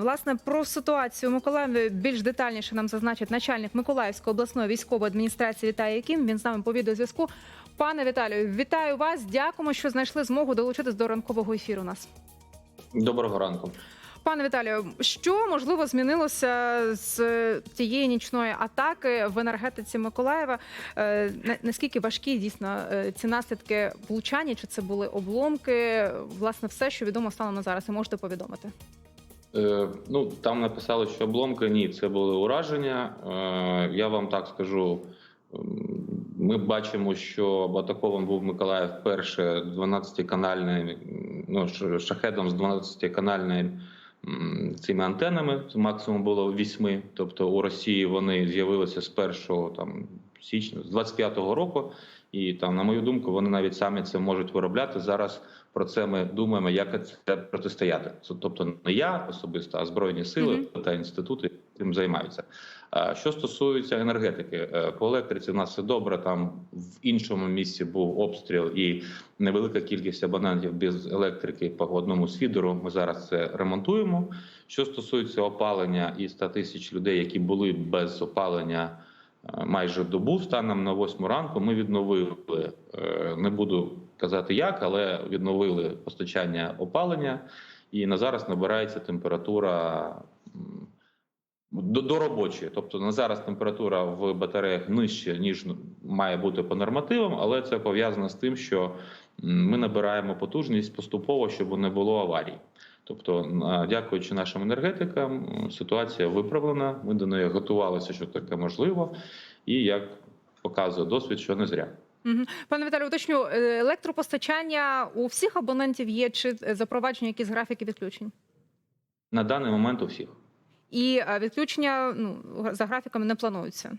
Власне, про ситуацію у Миколаєві більш детальніше нам зазначить начальник Миколаївської обласної військової адміністрації Віталій Яким. Він з нами по відеозв'язку. Пане Віталію, вітаю вас. Дякуємо, що знайшли змогу долучитись до ранкового ефіру. у Нас Доброго ранку. пане Віталію, що можливо змінилося з тієї нічної атаки в енергетиці Миколаєва? Е, на- Наскільки важкі дійсно е, ці наслідки влучання? Чи це були обломки? Власне, все, що відомо станом на зараз, і можете повідомити. Е, ну там написали, що обломки ні, це були ураження. Е, я вам так скажу. Ми бачимо, що атакований був Миколаїв вперше 12-канальним, ну ш- шахедом з 12-канальним м, цими антенами. Максимум було 8. Тобто у Росії вони з'явилися з 1 там січня, з 25-го року. І там, на мою думку, вони навіть самі це можуть виробляти. Зараз про це ми думаємо, як це протистояти. Тобто не я особисто, а збройні сили Мгм. та інститути цим займаються. Що стосується енергетики, е, по електриці в нас все добре. Там в іншому місці був обстріл і невелика кількість абонентів без електрики по одному з фідеру. Ми зараз це ремонтуємо. Що стосується опалення і 100 тисяч людей, які були без опалення майже добу, станом на 8 ранку, ми відновили. е, Не буду казати як, але відновили постачання опалення, і на зараз набирається температура. До, робочої, тобто на зараз температура в батареях нижче ніж має бути по нормативам, але це пов'язано з тим, що ми набираємо потужність поступово, щоб не було аварій. Тобто, дякуючи нашим енергетикам, ситуація виправлена. Ми до неї готувалися, що таке можливо, і як показує досвід, що не зря. Пане Віталію, уточню, е, електропостачання у всіх абонентів є чи е, запроваджені якісь графіки відключень? На даний момент у всіх. І е, відключення ну, за графіками не плануються.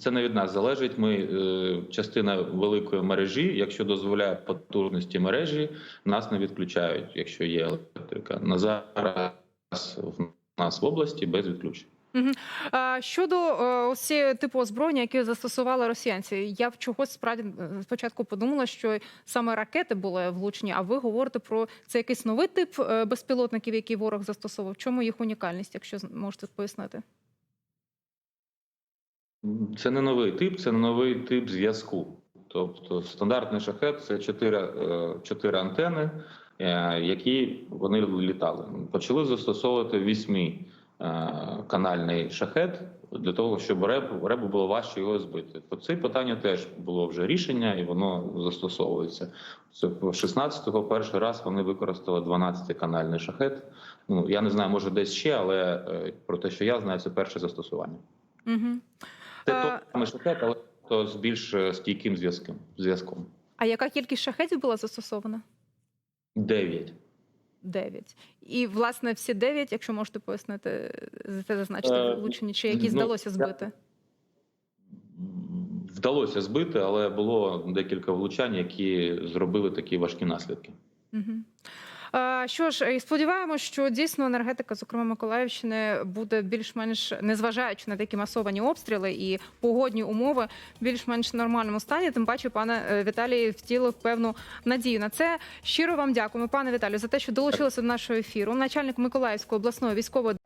Це не від нас залежить. Ми е, частина великої мережі. Якщо дозволяє потужності мережі, нас не відключають, якщо є електрика. На зараз в нас в області без відключень. Щодо е, ось типу озброєння, яке застосували росіянці, я в чогось справді е, спочатку подумала, що саме ракети були влучні, а ви говорите про це якийсь новий тип безпілотників, який ворог застосовував. Чому їх унікальність, якщо можете пояснити? Це не новий тип, це не новий тип зв'язку. Тобто стандартний шахет це чотири, е, антени, е, які вони літали. Почали застосовувати вісьмі е, канальний шахет для того, щоб ребу, ребу було важче його збити. По це питання теж було вже рішення, і воно застосовується. Це 16-го перший раз вони використали 12-канальний шахет. Ну я не знаю, може десь ще, але про те, що я знаю, це перше застосування. Угу. Це А- той самий шахет, але то з більш е, стійким зв'язком. зв'язком. А яка кількість шахетів була застосована? Дев'ять. Дев'ять. І власне всі дев'ять, якщо можете пояснити, це зазначити Е, влучені, чи які ну, здалося збити? Вдалося збити, але було декілька влучань, які зробили такі важкі наслідки. Угу. Що ж, і сподіваємося, що дійсно енергетика, зокрема Миколаївщини, буде більш-менш незважаючи на такі масовані обстріли і погодні умови, більш-менш нормальному стані. Тим паче, пане е, Віталій втілив певну надію на це. Щиро вам дякуємо, пане Віталію, за те, що долучилися до нашого ефіру. Начальник Миколаївської обласної військової.